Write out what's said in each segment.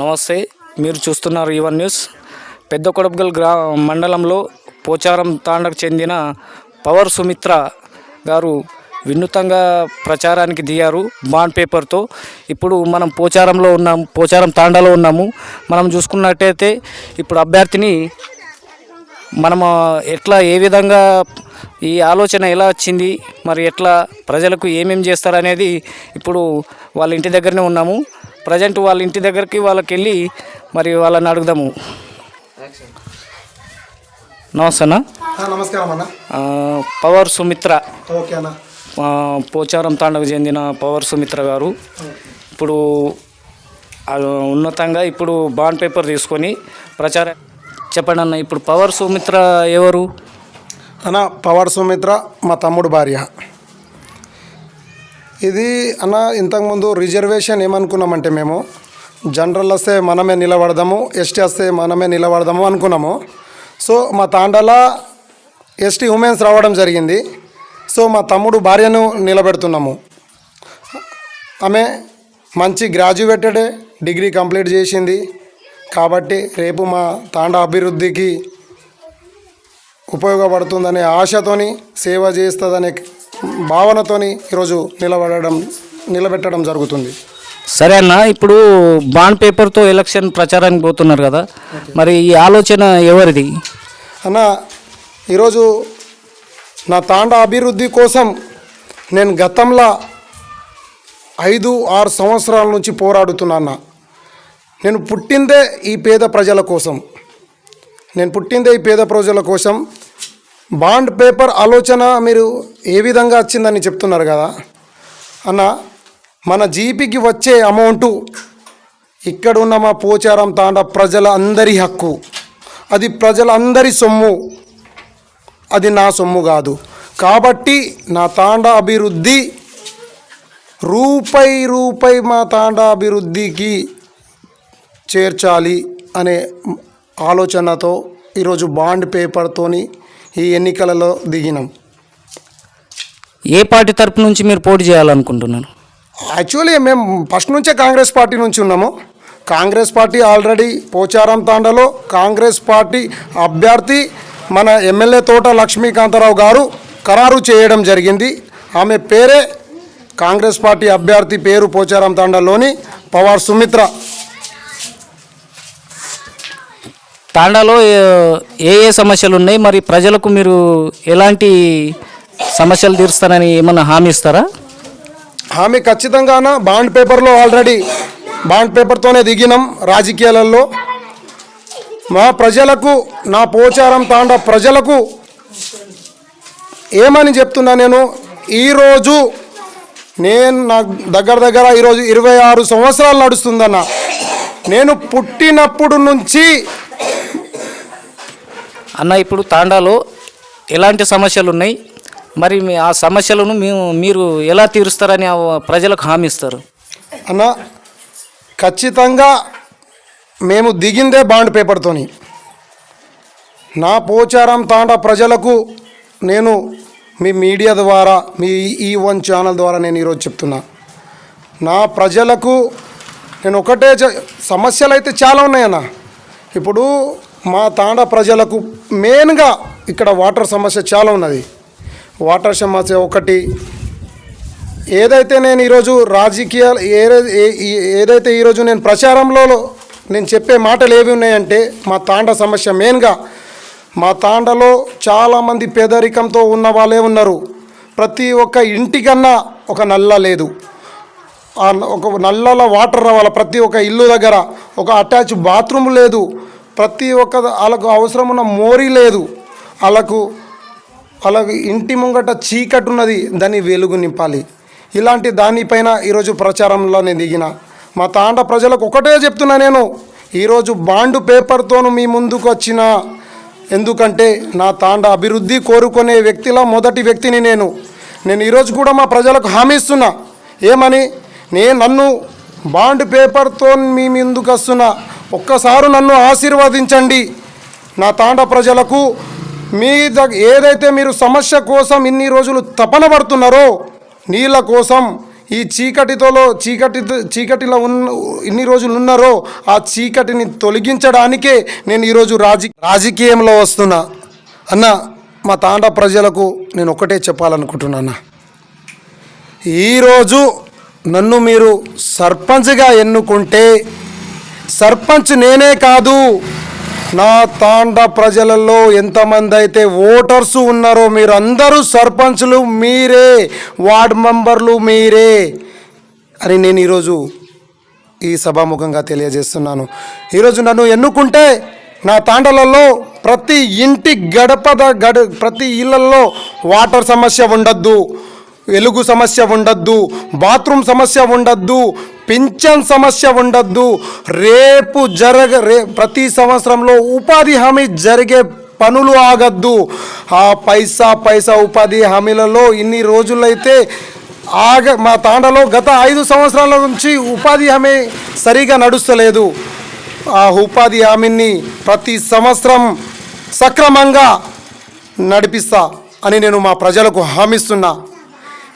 నమస్తే మీరు చూస్తున్నారు ఈవన్ న్యూస్. పెద్ద కొడబ్గల్ గ్రా మండలంలో పోచారం తాండకు చెందిన పవర్ సుమిత్ర గారు వినూతంగా ప్రచారానికి దిగారు బాండ్ పేపర్తో. ఇప్పుడు మనం పోచారంలో ఉన్నాం పోచారం తాండాలో ఉన్నాము. మనం చూసుకున్నట్టయితే ఇప్పుడు అభ్యర్థిని మనం ఎట్లా ఏ విధంగా ఈ ఆలోచన ఎలా వచ్చింది మరి ఎట్లా ప్రజలకు ఏమేమి చేస్తారనేది ఇప్పుడు వాళ్ళ ఇంటి దగ్గరనే ఉన్నాము. ప్రజెంట్ వాళ్ళ ఇంటి దగ్గరికి వాళ్ళకి వెళ్ళి మరి వాళ్ళని అడుగుదాము. నమస్తే అన్న నమస్కారం అన్న. పవర్ సుమిత్ర. ఓకే అన్న. పోచారం తాండకు చెందిన పవర్ సుమిత్ర గారు. ఇప్పుడు ఉన్నతంగా ఇప్పుడు బాండ్ పేపర్ తీసుకొని ప్రచారం చెప్పండి అన్న ఇప్పుడు పవర్ సుమిత్ర ఎవరు? అన్న పవర్ సుమిత్ర మా తమ్ముడు భార్య. ఇది అన్న ఇంతకుముందు రిజర్వేషన్ ఏమనుకున్నామంటే మేము? జనరల్ వస్తే మనమే నిలబడదాము ఎస్టీ వస్తే మనమే నిలబడదాము అనుకున్నాము. సో మా తాండాల ఎస్టీ ఉమెన్స్ రావడం జరిగింది. సో మా తమ్ముడు భార్యను నిలబెడుతున్నాము. ఆమె మంచి గ్రాడ్యుయేటెడ్ డిగ్రీ కంప్లీట్ చేసింది. కాబట్టి రేపు మా తాండా అభివృద్ధికి ఉపయోగపడుతుందనే ఆశతోని సేవ చేస్తుందనే భావనతోని ఈరోజు నిలబడడం నిలబెట్టడం జరుగుతుంది. సరే అన్న ఇప్పుడు బాండ్ పేపర్తో ఎలక్షన్ ప్రచారానికి పోతున్నారు కదా. మరి ఈ ఆలోచన ఎవరిది? అన్న ఈరోజు నా తాండా అభివృద్ధి కోసం నేను గతంలో ఐదు ఆరు సంవత్సరాల నుంచి పోరాడుతున్నా నేను పుట్టిందే ఈ పేద ప్రజల కోసం. నేను పుట్టిందే ఈ పేద ప్రజల కోసం. బాండ్ పేపర్ ఆలోచన మీరు ఏ విధంగా వచ్చిందని చెప్తున్నారు కదా? అన్న మన జీపీకి వచ్చే అమౌంటు ఇక్కడున్న మా పోచారం తాండ ప్రజల అందరి హక్కు. అది ప్రజలందరి సొమ్ము. అది నా సొమ్ము కాదు. కాబట్టి నా తాండ అభివృద్ధి రూపాయి రూపాయి మా తాండ అభివృద్ధికి చేర్చాలి అనే ఆలోచనతో ఈరోజు బాండ్ పేపర్తోని ఈ ఎన్నికలలో దిగినాం. ఏ పార్టీ తరపు నుంచి మీరు పోటీ చేయాలనుకుంటున్నారు? యాక్చువల్లీ మేము ఫస్ట్ నుంచే కాంగ్రెస్ పార్టీ నుంచి ఉన్నాము. కాంగ్రెస్ పార్టీ ఆల్రెడీ పోచారం తాండాలో కాంగ్రెస్ పార్టీ అభ్యర్థి మన ఎమ్మెల్యే తోట లక్ష్మీకాంతారావు గారు ఖరారు చేయడం జరిగింది. ఆమె పేరే కాంగ్రెస్ పార్టీ అభ్యర్థి పేరు పోచారం తాండాలోని పవార్ సుమిత్ర. తాండాలో ఏ- ఏ సమస్యలు ఉన్నాయి మరి ప్రజలకు మీరు ఎలాంటి సమస్యలు తీరుస్తారని ఏమన్నా హామీ ఇస్తారా? హామీ ఖచ్చితంగాన? బాండ్ పేపర్లో ఆల్రెడీ బాండ్ పేపర్తోనే దిగినాం రాజకీయాలలో. మా ప్రజలకు నా పోచారం తాండ ప్రజలకు ఏమని చెప్తున్నా నేను? ఈరోజు నేను నా దగ్గర దగ్గర ఈరోజు ఇరవై ఆరు సంవత్సరాలు నడుస్తుందన్న. నేను పుట్టినప్పుడు నుంచి అన్న ఇప్పుడు తాండాలో ఎలాంటి సమస్యలు ఉన్నాయి మరి ఆ సమస్యలను మేము మీరు ఎలా తీరుస్తారని ప్రజలకు హామీ ఇస్తారు? అన్న ఖచ్చితంగా మేము దిగిందే బాండ్ పేపర్తోని. నా పోచారం తాండా ప్రజలకు నేను మీ మీడియా ద్వారా మీ ఈ వన్ ఛానల్ ద్వారా నేను ఈరోజు చెప్తున్నా. నా ప్రజలకు నేను ఒకటే సమస్యలు అయితే చాలా ఉన్నాయన్న. ఇప్పుడు మా తాండ ప్రజలకు మెయిన్గా ఇక్కడ వాటర్ సమస్య చాలా ఉన్నది. వాటర్ సమస్య ఒకటి. ఏదైతే నేను ఈరోజు రాజకీయాలు ఏ- ఏదైతే ఈరోజు నేను ప్రచారంలో నేను చెప్పే మాటలు ఏవి ఉన్నాయంటే మా తాండ సమస్య మెయిన్గా మా తాండలో చాలామంది పేదరికంతో ఉన్న వాళ్ళే ఉన్నారు. ప్రతి ఒక్క ఇంటికన్నా ఒక నల్ల లేదు. ఒక నల్లల వాటర్ రావాలి? ప్రతి ఒక్క ఇల్లు దగ్గర ఒక అటాచ్ బాత్రూమ్ లేదు. ప్రతి ఒక్క వాళ్ళకు అవసరం ఉన్న మోరీ లేదు. వాళ్ళకు వాళ్ళకు ఇంటి ముంగట చీకటి ఉన్నది దాన్ని వెలుగు నింపాలి. ఇలాంటి దానిపైన ఈరోజు ప్రచారంలో నేను దిగిన. మా తాండ ప్రజలకు ఒకటే చెప్తున్నా నేను ఈరోజు బాండు పేపర్తోను మీ ముందుకు వచ్చిన. ఎందుకంటే నా తాండ అభివృద్ధి కోరుకునే వ్యక్తిలో మొదటి వ్యక్తిని నేను. నేను ఈరోజు కూడా మా ప్రజలకు హామీ ఇస్తున్నా. ఏమని? నేను నన్ను బాండ్ పేపర్తో మీ ముందుకు వస్తున్నా. ఒక్కసారి నన్ను ఆశీర్వదించండి. నా తాండ ప్రజలకు మీ దగ్గ ఏదైతే మీరు సమస్య కోసం ఇన్ని రోజులు తపన పడుతున్నారో నీళ్ళ కోసం ఈ చీకటితోలో చీకటి చీకటిలో ఉన్న ఇన్ని రోజులు ఉన్నారో ఆ చీకటిని తొలగించడానికే నేను ఈరోజు రాజీ రాజకీయంలో వస్తున్నా. అన్న మా తాండ ప్రజలకు నేను ఒకటే చెప్పాలనుకుంటున్నా ఈరోజు నన్ను మీరు సర్పంచ్గా ఎన్నుకుంటే సర్పంచ్ నేనే కాదు. నా తాండ ప్రజలలో ఎంతమంది అయితే ఓటర్స్ ఉన్నారో మీరు అందరూ సర్పంచ్లు మీరే వార్డ్ మెంబర్లు మీరే అని నేను ఈరోజు ఈ సభాముఖంగా తెలియజేస్తున్నాను. ఈరోజు నన్ను ఎన్నుకుంటే నా తాండలలో ప్రతి ఇంటి గడపద గడ ప్రతి ఇళ్ళలో వాటర్ సమస్య ఉండద్దు. వెలుగు సమస్య ఉండద్దు బాత్రూమ్ సమస్య ఉండద్దు పింఛన్ సమస్య ఉండద్దు. రేపు జరగ రే ప్రతి సంవత్సరంలో ఉపాధి హామీ జరిగే పనులు ఆగద్దు. ఆ పైసా పైసా ఉపాధి హామీలలో ఇన్ని రోజులైతే ఆగ మా తాండలో గత ఐదు సంవత్సరాల నుంచి ఉపాధి హామీ సరిగా నడుస్తలేదు. ఆ ఉపాధి హామీని ప్రతి సంవత్సరం సక్రమంగా నడిపిస్తా అని నేను మా ప్రజలకు హామీస్తున్నా.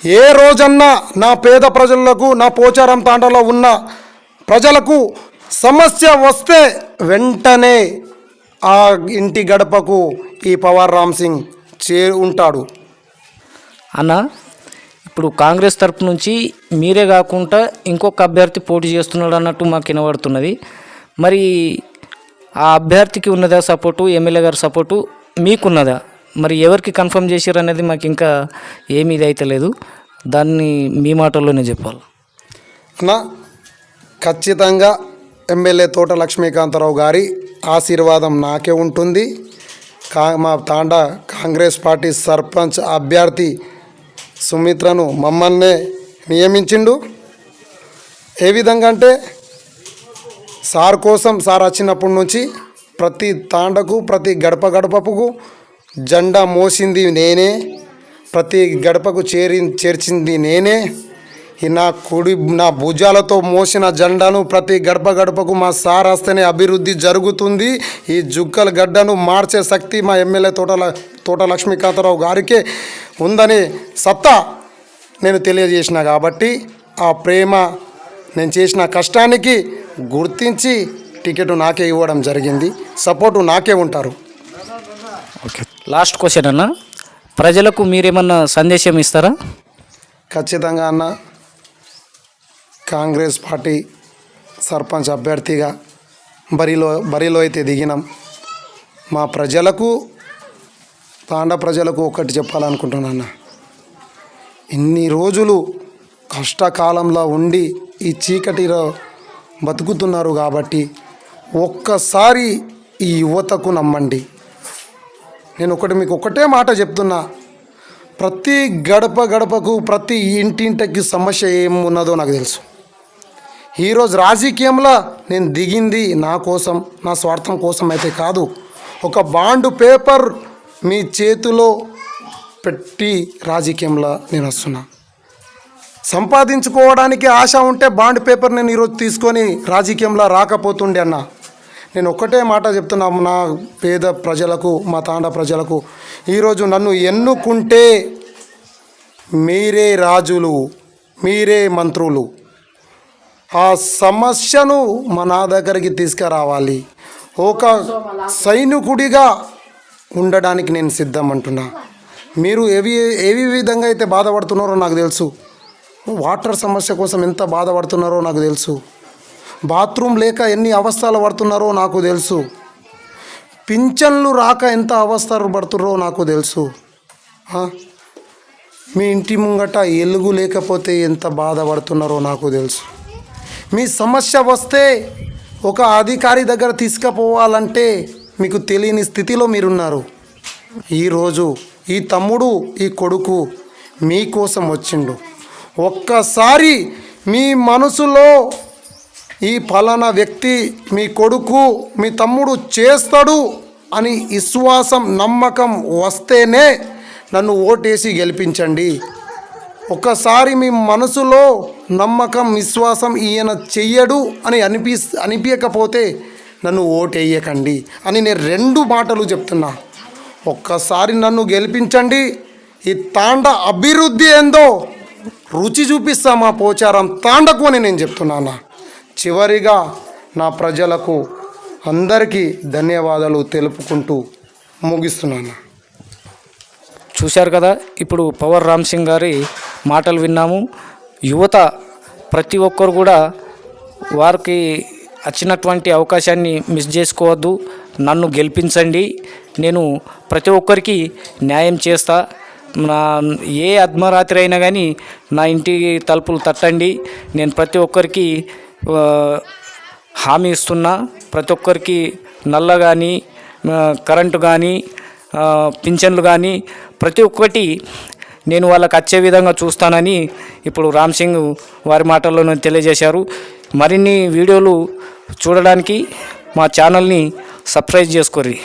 ఏ రోజన్నా నా పేద ప్రజలకు నా పోచారం తాండలో ఉన్న ప్రజలకు సమస్య వస్తే వెంటనే ఆ ఇంటి గడపకు ఈ పవార్ రామ్ సింగ్ చే ఉంటాడు. అన్న ఇప్పుడు కాంగ్రెస్ తరపు నుంచి మీరే కాకుండా ఇంకొక అభ్యర్థి పోటీ చేస్తున్నాడు అన్నట్టు మాకు వినబడుతున్నది. మరి ఆ అభ్యర్థికి ఉన్నదా సపోర్టు ఎమ్మెల్యే గారి సపోర్టు మీకున్నదా? మరి ఎవరికి కన్ఫర్మ్ చేశారు అనేది మాకు ఇంకా ఏమీ ఇది అయితే లేదు. దాన్ని మీ మాటల్లోనే చెప్పాలి. నా ఖచ్చితంగా ఎమ్మెల్యే తోట లక్ష్మీకాంతరావు గారి ఆశీర్వాదం నాకే ఉంటుంది. కా మా తాండా కాంగ్రెస్ పార్టీ సర్పంచ్ అభ్యర్థి సుమిత్రను మమ్మల్నే నియమించిండు. ఏ విధంగా అంటే సార్ కోసం సార్ వచ్చినప్పటి నుంచి ప్రతి తాండకు ప్రతి గడప గడపకు జెండా మోసింది నేనే ప్రతి గడపకు చేరి చేర్చింది నేనే. ఈ నా కుడి నా భుజాలతో మోసిన జెండాను ప్రతి గడప గడపకు మా సార్ వస్తేనే అభివృద్ధి జరుగుతుంది. ఈ జుక్కల గడ్డను మార్చే శక్తి మా ఎమ్మెల్యే తోటల తోట లక్ష్మీకాంతరావు గారికే ఉందని సత్తా నేను తెలియజేసిన కాబట్టి ఆ ప్రేమ నేను చేసిన కష్టానికి గుర్తించి టికెట్ నాకే ఇవ్వడం జరిగింది. సపోర్టు నాకే ఉంటారు. లాస్ట్ క్వశ్చన్ అన్న. ప్రజలకు మీరేమన్నా సందేశం ఇస్తారా? ఖచ్చితంగా అన్న. కాంగ్రెస్ పార్టీ సర్పంచ్ అభ్యర్థిగా బరిలో బరిలో అయితే దిగినాం. మా ప్రజలకు తాండ ప్రజలకు ఒకటి చెప్పాలనుకుంటున్నాను ఇన్ని రోజులు కష్టకాలంలో ఉండి ఈ చీకటిలో బతుకుతున్నారు కాబట్టి ఒక్కసారి ఈ యువతకు నమ్మండి. నేను ఒకటి మీకు ఒకటే మాట చెప్తున్నా. ప్రతి గడప గడపకు ప్రతి ఇంటింటికి సమస్య ఏమున్నదో నాకు తెలుసు. ఈరోజు రాజకీయంలో నేను దిగింది నా కోసం నా స్వార్థం కోసం అయితే కాదు. ఒక బాండ్ పేపర్ మీ చేతిలో పెట్టి రాజకీయంలో నేను వస్తున్నా. సంపాదించుకోవడానికి ఆశ ఉంటే బాండ్ పేపర్ నేను ఈరోజు తీసుకొని రాజకీయంలో రాకపోతుండే అన్న. నేను ఒక్కటే మాట చెప్తున్నా నా పేద ప్రజలకు మా తాండ ప్రజలకు. ఈరోజు నన్ను ఎన్నుకుంటే మీరే రాజులు మీరే మంత్రులు. ఆ సమస్యను మన దగ్గరికి తీసుకురావాలి. ఒక సైనికుడిగా ఉండడానికి నేను సిద్ధం అంటున్నా మీరు ఏవి ఏవి విధంగా అయితే బాధపడుతున్నారో నాకు తెలుసు. వాటర్ సమస్య కోసం ఎంత బాధపడుతున్నారో నాకు తెలుసు. బాత్రూమ్ లేక ఎన్ని అవస్థలు పడుతున్నారో నాకు తెలుసు. పింఛన్లు రాక ఎంత అవస్థలు పడుతున్నారో నాకు తెలుసు. మీ ఇంటి ముంగట ఎలుగు లేకపోతే ఎంత బాధపడుతున్నారో నాకు తెలుసు. మీ సమస్య వస్తే ఒక అధికారి దగ్గర తీసుకుపోవాలంటే మీకు తెలియని స్థితిలో మీరున్నారు. ఈరోజు ఈ తమ్ముడు ఈ కొడుకు మీకోసం వచ్చిండు. ఒక్కసారి మీ మనసులో ఈ ఫలానా వ్యక్తి మీ కొడుకు మీ తమ్ముడు చేస్తాడు అని విశ్వాసం నమ్మకం వస్తేనే నన్ను ఓటేసి గెలిపించండి. ఒకసారి మీ మనసులో నమ్మకం విశ్వాసం ఈయన చెయ్యడు అని అనిపి అనిపించకపోతే నన్ను ఓటేయకండి అని నేను రెండు మాటలు చెప్తున్నా. ఒక్కసారి నన్ను గెలిపించండి. ఈ తాండ అభివృద్ధి ఏందో రుచి చూపిస్తా మా పోచారం తాండకు అని నేను చెప్తున్నాను. చివరిగా నా ప్రజలకు అందరికీ ధన్యవాదాలు తెలుపుకుంటూ ముగిస్తున్నాను. చూశారు కదా ఇప్పుడు పవర్ రామ్ సింగ్ గారి మాటలు విన్నాము. యువత ప్రతి ఒక్కరు కూడా వారికి వచ్చినటువంటి అవకాశాన్ని మిస్ చేసుకోవద్దు. నన్ను గెలిపించండి. నేను ప్రతి ఒక్కరికి న్యాయం చేస్తా. నా ఏ అర్ధరాత్రి అయినా కానీ నా ఇంటి తలుపులు తట్టండి. నేను ప్రతి ఒక్కరికి హామీ ఇస్తున్నా ప్రతి ఒక్కరికి నల్ల కానీ కరెంటు కానీ పింఛన్లు కానీ ప్రతి ఒక్కటి నేను వాళ్ళకి వచ్చే విధంగా చూస్తానని ఇప్పుడు రామ్ సింగ్ వారి మాటల్లోనే తెలియజేశారు. మరిన్ని వీడియోలు చూడడానికి మా ఛానల్ని సబ్స్క్రైబ్ చేసుకోర్రి.